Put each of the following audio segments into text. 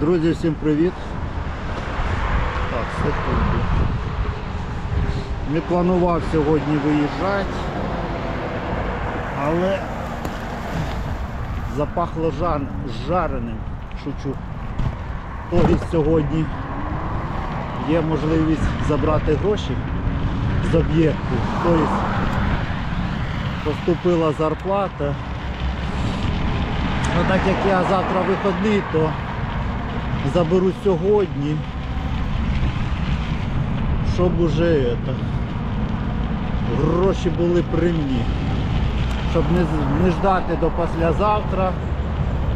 Друзі, всім привіт. Так, секунду. Не планував сьогодні виїжджати, але запахло жар... жареним, шучу. Тобто сьогодні є можливість забрати гроші з об'єкту. Тобто поступила зарплата. Ну, так як я завтра виходний, то заберу сьогодні, щоб уже это, гроші були при мені. Щоб не, не ждати до післязавтра.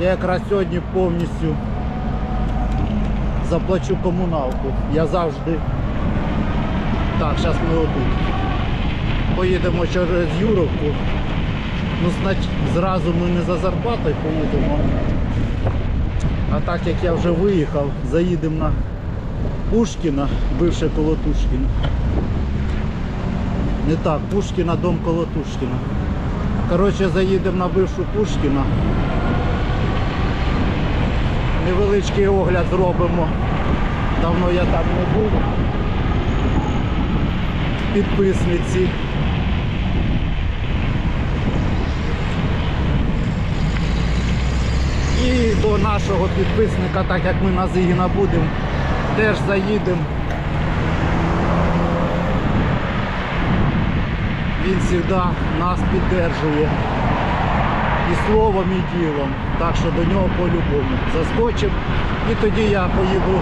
Я якраз сьогодні повністю заплачу комуналку. Я завжди. Так, зараз ми отут. Поїдемо через Юровку. Ну, зразу ми не за зарплатою поїдемо. А так як я вже виїхав, заїдемо на Пушкіна, бивше коло Тушкіна. Не так, Пушкіна, дом коло Тушкіна. Коротше, заїдемо на бившу Пушкіна. Невеличкий огляд зробимо. Давно я там не був. Підписниці. І до нашого підписника, так як ми на Зигіна будемо, теж заїдемо. Він завжди нас підтримує і словом, і ділом. Так що до нього по-любому заскочимо. І тоді я поїду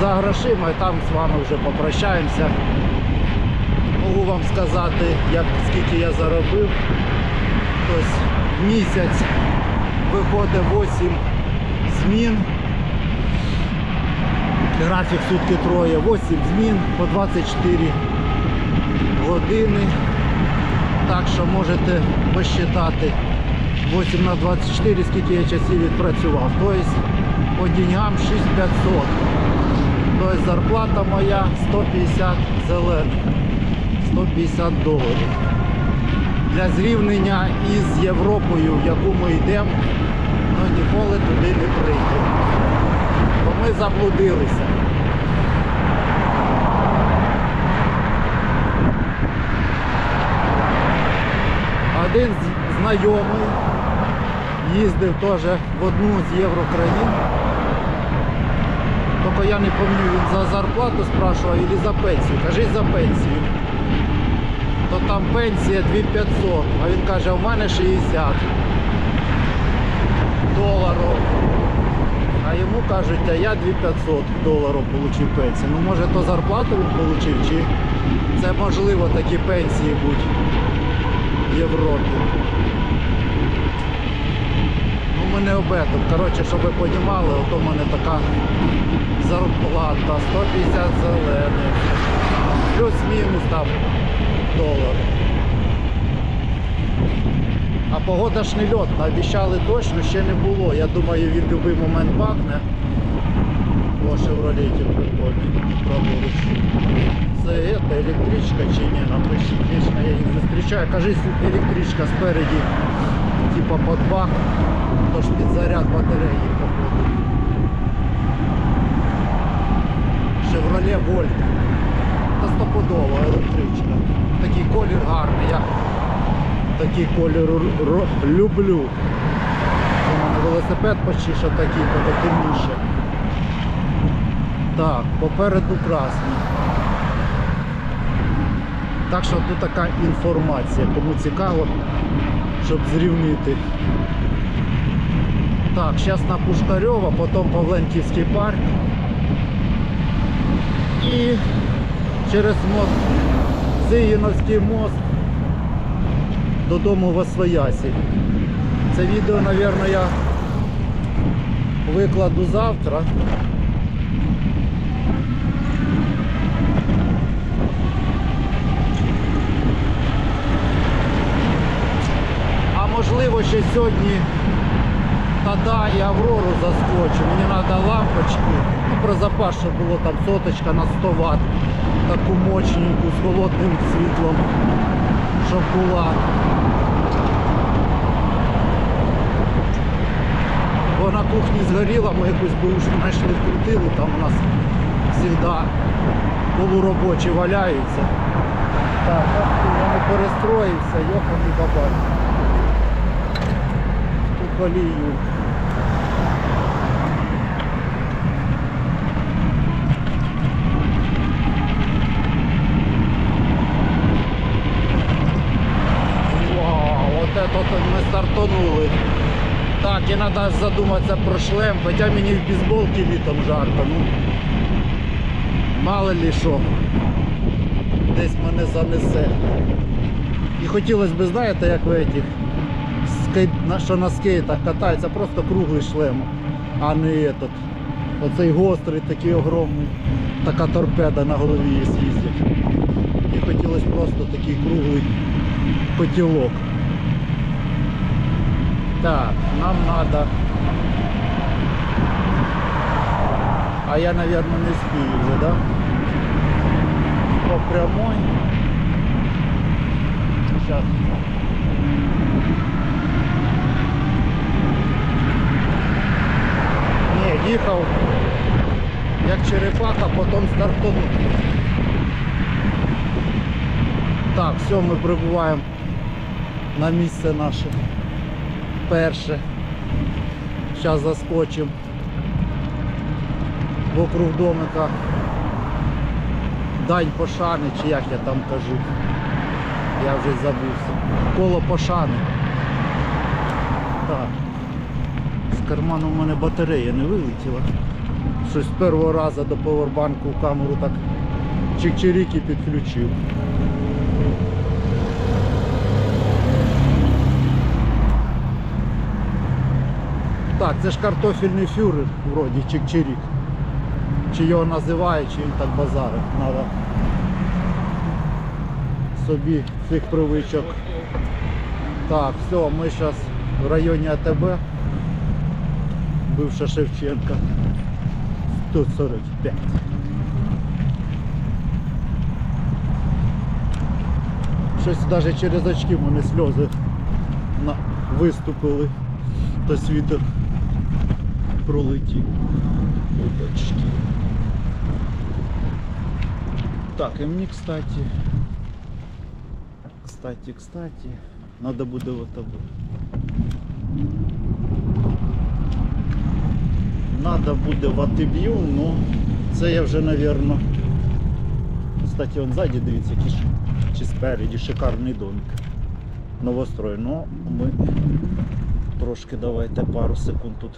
за грошима і там з вами вже попрощаємося. Можу вам сказати, як, скільки я заробив. Тобто місяць виходить 8 змін. Графік сутки троє, 8 змін по 24 години. Так що можете посчитати 8 на 24, скільки я часів відпрацював. Тобто по деньгам 6500. Тобто зарплата моя 150 зелених, 150 доларів. Для зрівнення із Європою, в яку ми йдемо, ну ніколи туди не прийдемо. Бо ми заблудилися. Один знайомий їздив теж в одну з єврокраїн. Тільки я не пам'ятаю, він за зарплату спрашивав або за пенсію. Кажи за пенсію. То там пенсія 2500, а він каже, у мене 60 доларів. А йому кажуть, а я 2500 доларів отримав пенсію. Ну може то зарплату він отримав, чи це можливо такі пенсії будуть в Європі. Ну ми не об этом. Коротше, щоб ви розуміли, от у мене така зарплата 150 зелених. Плюс-мінус там долар. Погода не льот, обіцяли точно, ще не було. Я думаю, він в момент бахне. О, шевролетів прикольний, праворуч. Це это, електричка чи ні? Напишіть, вічно я їх зустрічаю. Кажись, електричка спереді, типа під бак, тож під заряд батареї походу. Chevrolet Volt. Та стопудова електричка. Такий колір гарний. Я такий колір люблю. Велосипед почти що такий, тільки темніше. Так, попереду красний. Так що тут така інформація. Кому цікаво, щоб зрівнити. Так, зараз на Пушкарьова, потім Павленківський парк. І через мост, Зигіновський мост додому в Освоясі. Це відео, мабуть, я викладу завтра. А можливо ще сьогодні Тада і Аврору заскочу. Мені треба лампочки. Ну, про запас, щоб було там соточка на 100 Вт. Таку мощненьку з холодним світлом, щоб була. Бо на кухні згоріла, ми якусь бушку знайшли, вкрутили, там у нас завжди полуробочі валяються. Так, я не перестроївся, йоханий бабай. Ту колію. Вау, вот это вот мы стартанули. Так, і треба задуматися про шлем, хоча мені в бейсболці літом жарко. Ну, мало ли що. Десь мене занесе. І хотілося б, знаєте, як в этих, скейт, на- що на скейтах катаються, просто круглий шлем, а не этот. Оцей гострий, такий огромний, така торпеда на голові є їздять. І хотілося просто такий круглий котілок. Так, нам надо. А я, наверное, не спію вже, да? По прямой. Сейчас. Не, їхав як черепаха, потім стартанув. Так, все, ми прибуваємо на місце наше перше. Зараз заскочимо вокруг домика. Дань пошани, чи як я там кажу. Я вже забувся. Коло пошани. Так. З карману в мене батарея не вилетіла. Щось з першого разу до повербанку камеру так чик-чиріки підключив. Так, це ж картофельний фюрер, вроді, чик-чирік. Чи його називають, чи він так базарить. Надо собі цих привичок. Так, все, ми зараз в районі АТБ. Бивша Шевченка. 145. Щось навіть через очки мене сльози виступили. То світер пролетів. Опачки. Так, і мені, кстати, кстати, кстати, надо буде тобой. Надо буде в атиб'ю, ну це я вже, напевно. Кстати, он ззаді, дивіться, який ш- чи спереді шикарний домик. Новострой. Ну, ми трошки давайте пару секунд тут.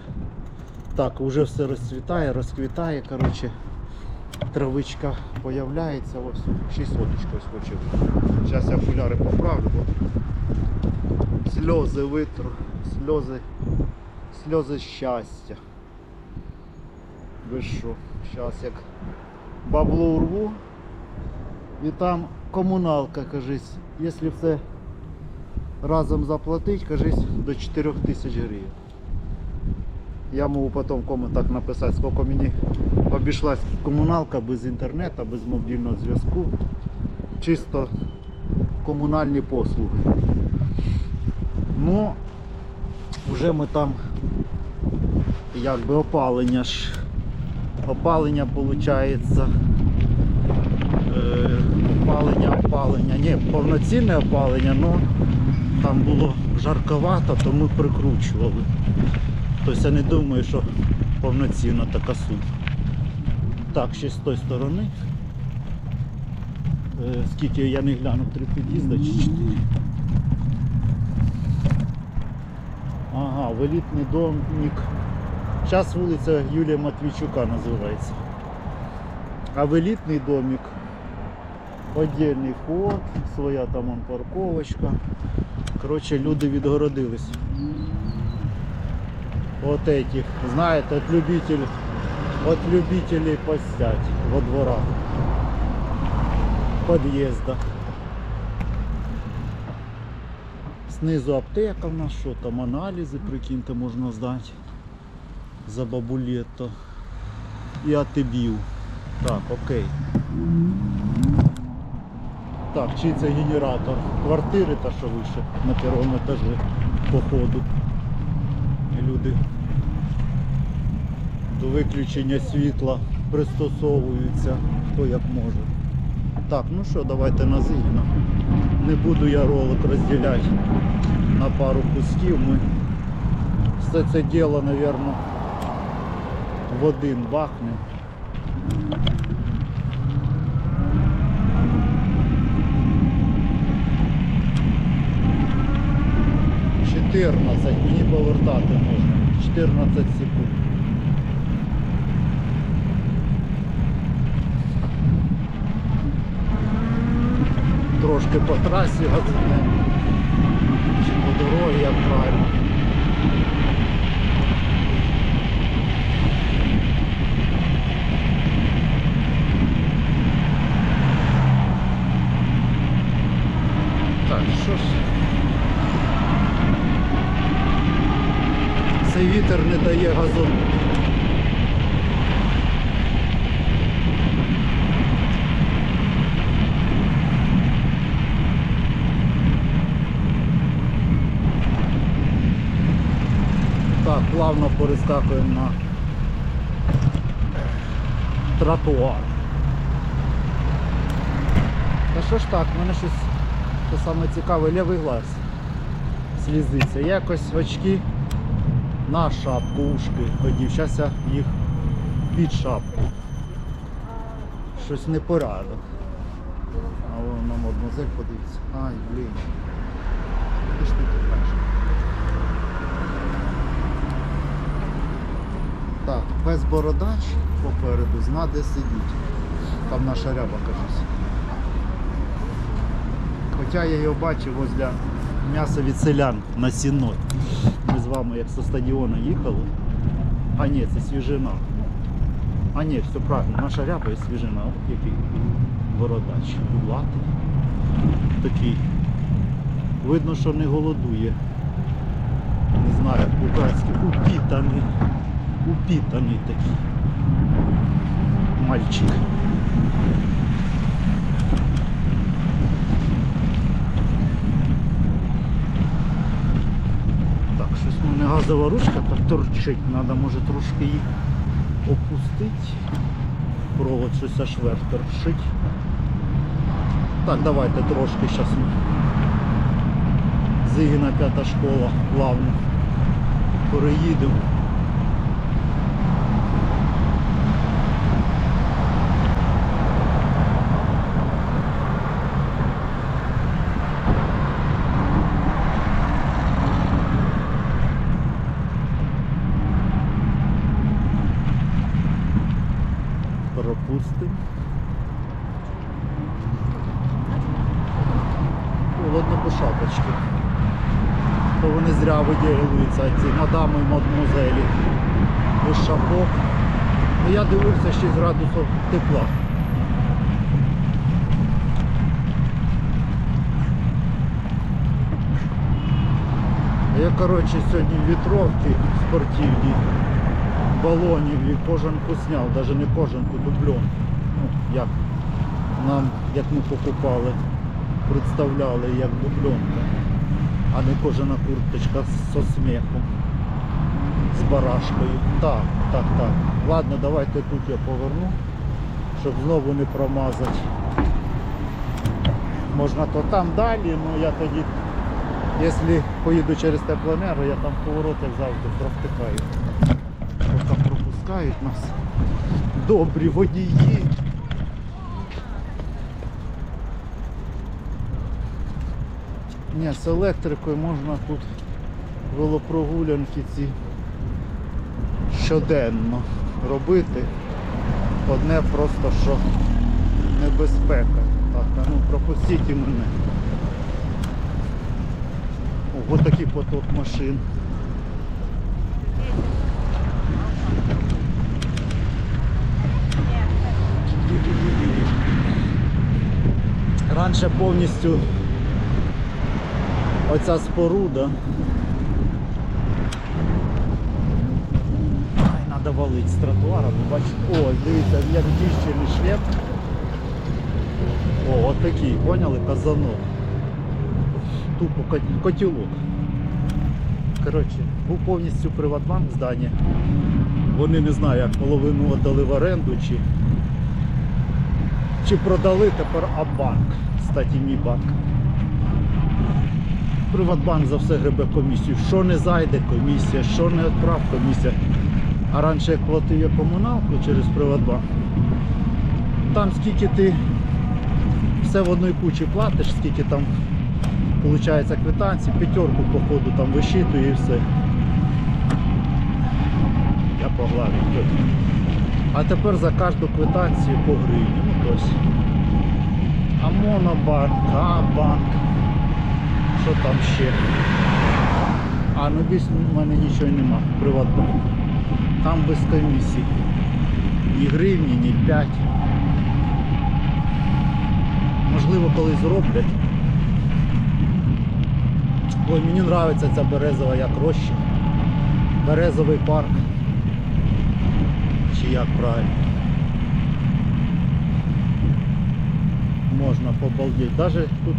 Так, вже все розцвітає, розквітає, коротше. Травичка появляється, ось ще й соточка хоче. Зараз я окуляри поправлю, бо сльози витру, сльози, сльози щастя. Ви що, зараз як бабло урву і там комуналка, кажись, якщо все разом заплатить, кажись, до 4 тисяч гривень. Я можу потім в коментах написати, скільки мені обійшлась комуналка без інтернету, без мобільного зв'язку. Чисто комунальні послуги. Ну, вже ми там якби опалення ж. Опалення виходить. Е, опалення, опалення. Ні, повноцінне опалення, але там було жарковато, то ми прикручували. Тобто я не думаю, що повноцінна така суть. Так, ще з тої сторони. Е, скільки я не глянув, три під'їзда чи чотири. Ага, в елітний домик. Зараз вулиця Юлія Матвійчука називається. А в елітний домик отдельний вход, своя там парковочка. Коротше, люди відгородились. Вот этих, знаете, от любителей, от любителей посять во дворах, подъезда. Снизу аптека в нас, що там аналізи, прикиньте, можна здати за бабулетто. І атибів. Так, окей. Так, чий це генератор? Квартири та що вище на першому етажі, походу. Люди до виключення світла пристосовуються, хто як може. Так, ну що, давайте на Зигіна. Не буду я ролик розділяти на пару кусків. Ми все це діло, мабуть, в один бахнемо. Чотирнадцять, мені повертати можна. 14 секунд. Трошки по трасі газанемо. Чи по дорозі, як правильно. Так, що ж. Цей вітер не дає газон. Так, плавно перескакуємо на тротуар. Та що ж так, в мене щось що саме цікаве, лівий глаз слізиться. Якось очки на шапку ушки ходів. Зараз я їх під шапку. Щось непорядок. А вон на модмозель подивіться. Ай, блін. Ти ж ти перший. Так, пес бородач попереду, зна де сидіть. Там наша ряба, кажусь. Хоча я його бачив возле м'яса від селян на сіно. Ми з вами як зі стадіону їхали. А ні, це свіжина. А ні, все правильно, наша ряба і свіжина. От який бородач. Кудлатий. Такий. Видно, що не голодує. Не знаю, український. Упітаний. Упітаний такий. Мальчик. Так, щось у мене газова ручка так торчить. Треба може трошки її опустити. Провод щось аж торчить. Так, давайте трошки зараз ми. Зигіна п'ята школа, плавно. Переїдемо. Пропустимо. Холодно по шапочці. То вони зря виділюються, ці мадами і мадмузелі. Без шапок. Ну я дивився 6 градусів тепла. Я коротше сьогодні вітровки спортивні, балонів і кожанку зняв, навіть не кожанку, дубльон. Ну, як нам, як ми покупали, представляли як дубльонка, а не кожана курточка со сміхом, з барашкою. Так, так, так. Ладно, давайте тут я поверну, щоб знову не промазати. Можна то там далі, але я тоді Якщо поїду через теплоенерго, я там поворот, як завжди, провтикаю. Поки пропускають нас. Добрі водії. Ні, з електрикою можна тут велопрогулянки ці щоденно робити. Одне просто що небезпека. Так, а ну пропустіть і мене. Ось такий поток машин. Раніше повністю оця споруда. Ай, треба валити з тротуара, ви бачите. О, дивіться, як діщений шлем. О, от такий, поняли, казанок тупо котілок. Коротше, був повністю приватбанк здання. Вони не знаю, як половину віддали в оренду чи, чи продали тепер Абанк. Кстати, мій банк. Приватбанк за все гребе комісію. Що не зайде комісія, що не відправ комісія. А раніше як платив я комуналку через Приватбанк, там скільки ти все в одній кучі платиш, скільки там виходить квитанції, п'ятерку по ходу там вищитує і все. Я погладив. А тепер за кожну квитанцію по гривні. Ну тобто. А монобанк, а банк. Що там ще? А ну більш в мене нічого нема. Приватбанк. Там без комісії. Ні гривні, ні 5. Можливо, колись зроблять. Ой, мені подобається ця березова як роща. Березовий парк. Чи як правильно. Можна побалдіти. Даже тут...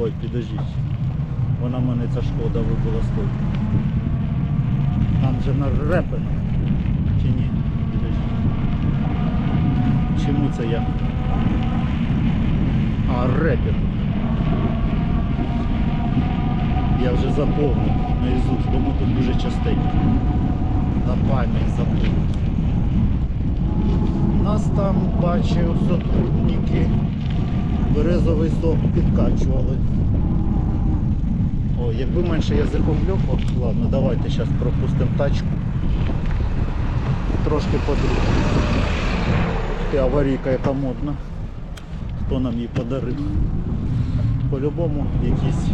Ой, підождіть. Вона мене ця шкода вибила з. Там же нарепено. Чи ні? Підождіть. Чому це я? А, репет. Я вже заповнив наизусть, бо ми тут дуже частенько. На пам'ять заповнив. Нас там бачив сотрудники березовий сок підкачували. О, якби менше язиком льопав, ладно, давайте зараз пропустимо тачку. Трошки. Ти аварійка яка модна. Хто нам її подарив? По-любому якісь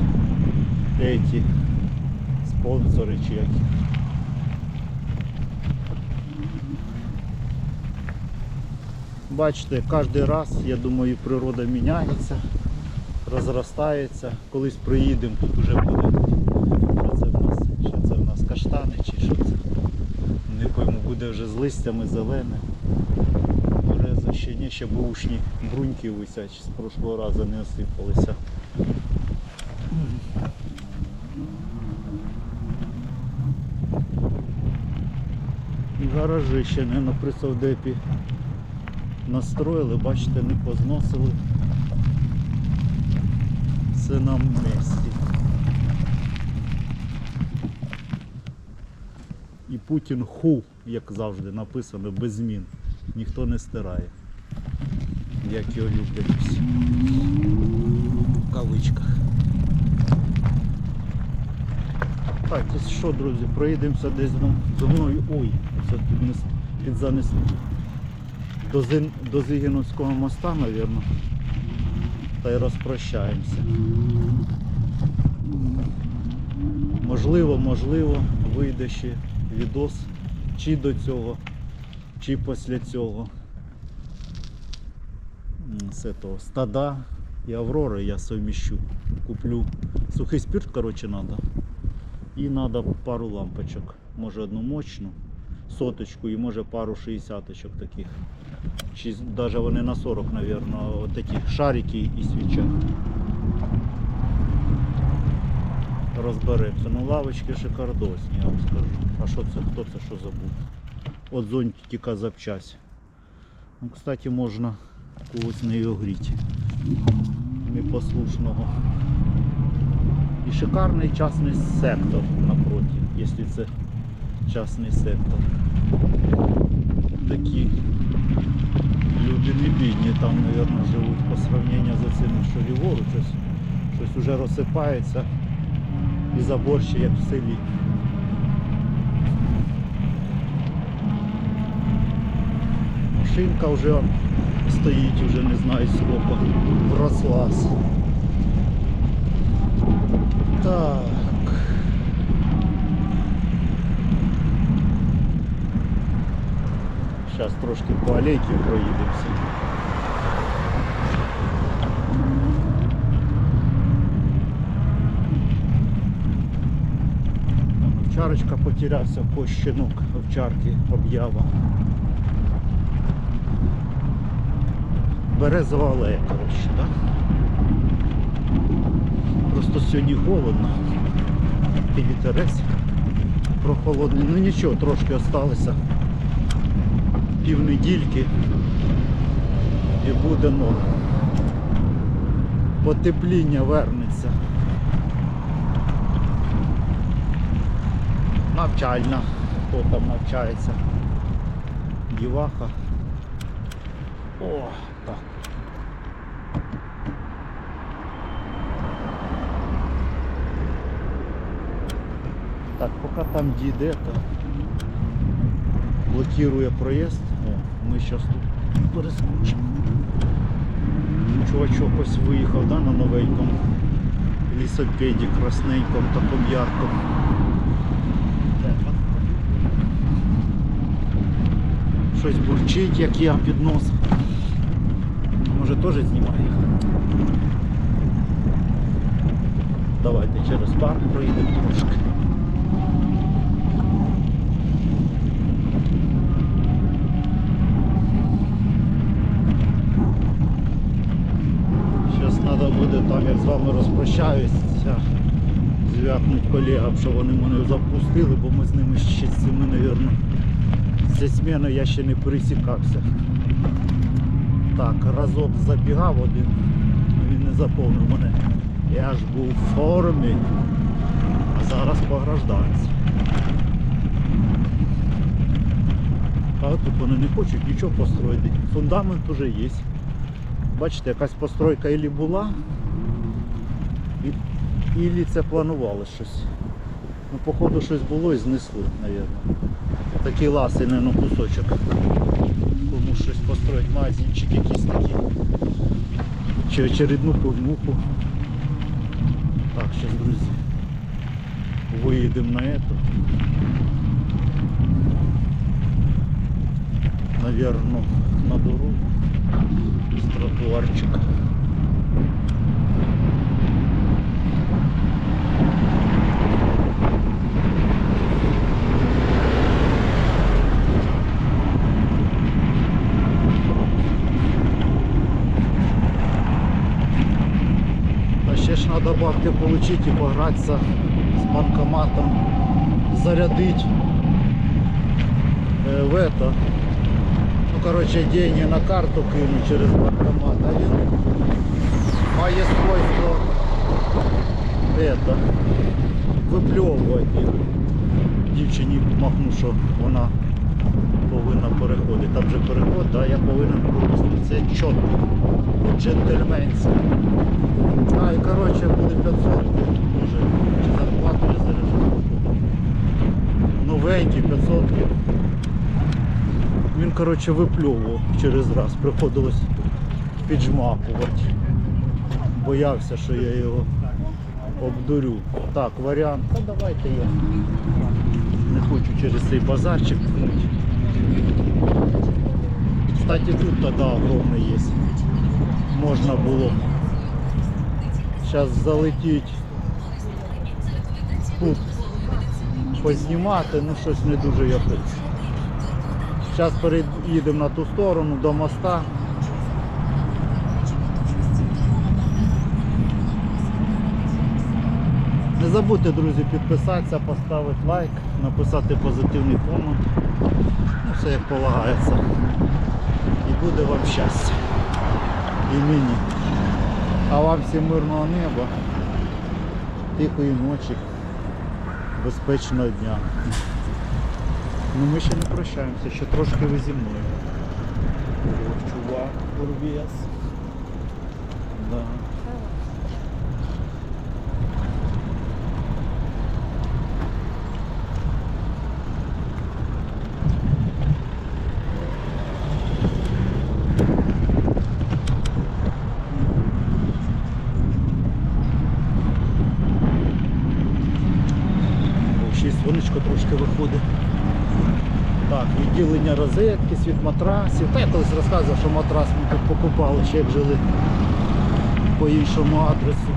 еті спонсори чи які. Бачите, кожен раз, я думаю, природа міняється, розростається. Колись приїдемо, тут вже буде. Що це в нас? Що це в нас каштани чи що це? Не пойму, буде вже з листями зелене. Береза ще ні, ще бушні бруньки висять, з прошлого разу не осипалися. Гаражі ще не на присовдепі настроїли, бачите, не позносили. Все на місці. І Путін ху, як завжди написано, без змін. Ніхто не стирає. Як його люблять всі. В кавичках. Так, це що, друзі, проїдемося десь зо- мною. Ой, це не під занесло. До, Зин, до Зигіновського моста, мабуть. Та й розпрощаємося. Можливо, можливо, вийде ще відос чи до цього, чи після цього. З того стада і Аврори я совміщу. Куплю сухий спирт, коротше, треба. І треба пару лампочок. Може одну мощну, соточку і може пару шістдесяточок таких. Чи навіть вони на 40, мабуть, такі шарики і свіча. Розберемося. Ну лавочки шикардосні, я вам скажу. А що це? Хто це що забув? От зонтика запчасть. Ну, кстати, можна когось не огріти. Непослушного. І шикарний частний сектор напроти, якщо це частний сектор. Такі люди не бідні там, мабуть, живуть по сравненню з цими, що ліворуч, щось, щось вже розсипається і заборще, як в селі. Машинка вже стоїть, вже не знаю скільки, врослась. Так. Зараз трошки по алейці проїдемося. Овчарочка потерявся, пощенок овчарки, об'ява. Березова алея, коротше, так? Просто сьогодні холодно. І вітерець прохолодний. Ну нічого, трошки осталося. Півнедільки. І буде норм. Потепління вернеться. Навчальна. Хто там навчається? Діваха. О, так. Так, поки там дійде, то блокирує проїзд. О, ми зараз тут перескочимо. Чувачок ось виїхав да, на новенькому лісопеді красненькому, такому яркому. Щось бурчить, як я під нос. Може теж знімає. Давайте через парк проїдемо трошки. Зараз треба буде там, як з вами розпрощаюся, звякнуть колегам, що вони мене запустили, бо ми з ними ще з цими, мабуть, зі зміною я ще не пересікався. Так, разок забігав один, він не заповнив мене. Я ж був в формі, а зараз по гражданці. А тут вони не хочуть нічого построїти. Фундамент вже є. Бачите, якась постройка ілі була, ілі це планували щось. Ну, походу щось було і знесли, мабуть. Такий ласий, на кусочок. Кому щось построїть, магазинчик якийсь такий. Чи очередну погнуху. Так, зараз, друзі. Виїдемо на эту. Наверно, на дорогу з тротуарчика. А ще ж бабки отримати і погратися з банкоматом, зарядити е, в это. Короче, деньги на карту кинуть через банкомат. А він має свойство это, випльовувати. Дівчині махну, що вона повинна переходити. Там же переход, да, я повинен пропустити. Це чітко, джентльменське. А, і коротше буде 500, може, чи зарплату я заряджу. Новенькі 500. Він, коротше, випльовував через раз. Приходилось піджмакувати. Боявся, що я його обдурю. Так, варіант. Та давайте я не хочу через цей базарчик. Кстати, тут тоді огромний є. Можна було зараз залетіть тут познімати, ну щось не дуже я хочу. Зараз переїдемо на ту сторону до моста. Не забудьте, друзі, підписатися, поставити лайк, написати позитивний комент. Ну, все як полагається. І буде вам щастя. І мені. А вам всім мирного неба, тихої ночі, безпечного дня. Ну ми ще не прощаємося, ще трошки ви зі мною. Чувак, урвес. Да. О, Ще й сонечко трошки виходить. Так, відділення розетки, світ матрасів. Та я колись розказував, що матрас ми тут покупали, ще як жили по іншому адресу.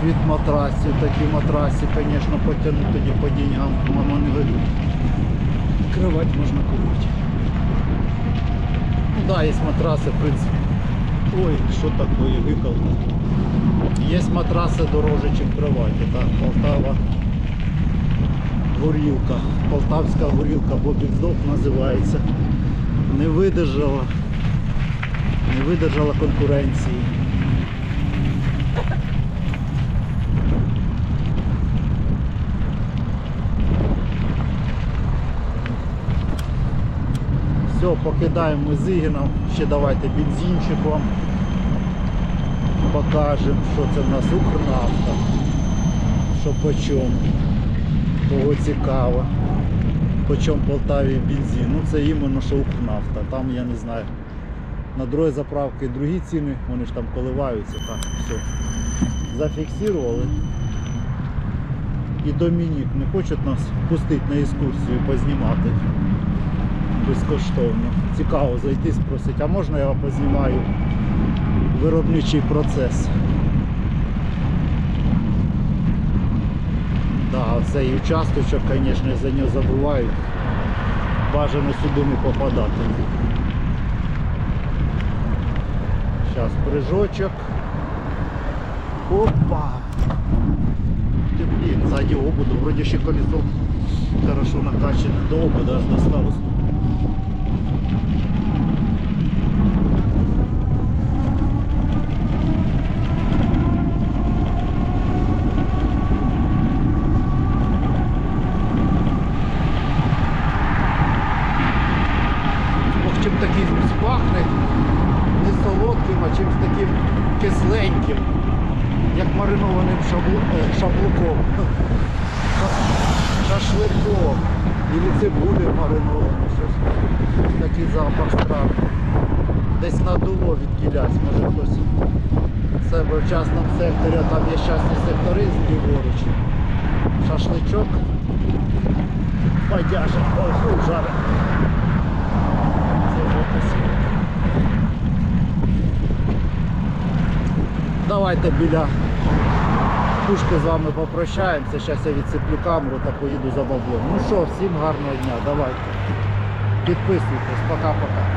Світ матрасів, такі матраси, звісно, потягнуть тоді по деньгам, мама не горють. Кровать можна купити. Ну да, є матраси, в принципі. Ой, що таке, викалка. Є матраси дороже, ніж кроваті. Так, Полтава горілка. Полтавська горілка Бобіксдок називається. Не видержала. Не видержала конкуренції. Все, покидаємо ми Зигінов. Ще давайте бензинчик вам покажемо, що це в нас Укрнафта. Що по чому. Кого цікаво. По чому в Полтаві бензин. Ну це іменно що Укрнафта. Там я не знаю. На другій заправки другі ціни, вони ж там коливаються. Так, все. Зафіксували. І Домінік не хочуть нас пустити на екскурсію, познімати безкоштовно. Цікаво зайти, спросити, а можна я познімаю виробничий процес? цей участочок, звісно, за нього забувають. Бажано сюди не попадати. Зараз прыжочок. Опа! Блін, ззаді обуду, вроді ще колесо хорошо накачане до обуду, аж до шаблуком. Шашликом. Или цибулею маринованою. Щось. Такий запах странний. Десь надуло відділять, може хтось в себе в частному секторі, там є частні сектори з ліворуч. Шашличок. Подяжа, ой, фу, жарить. Це вже. Давайте біля пушки з вами попрощаємося. Зараз я відсиплю камеру та поїду за баблом. Ну що, всім гарного дня, давайте. Підписуйтесь, пока-пока.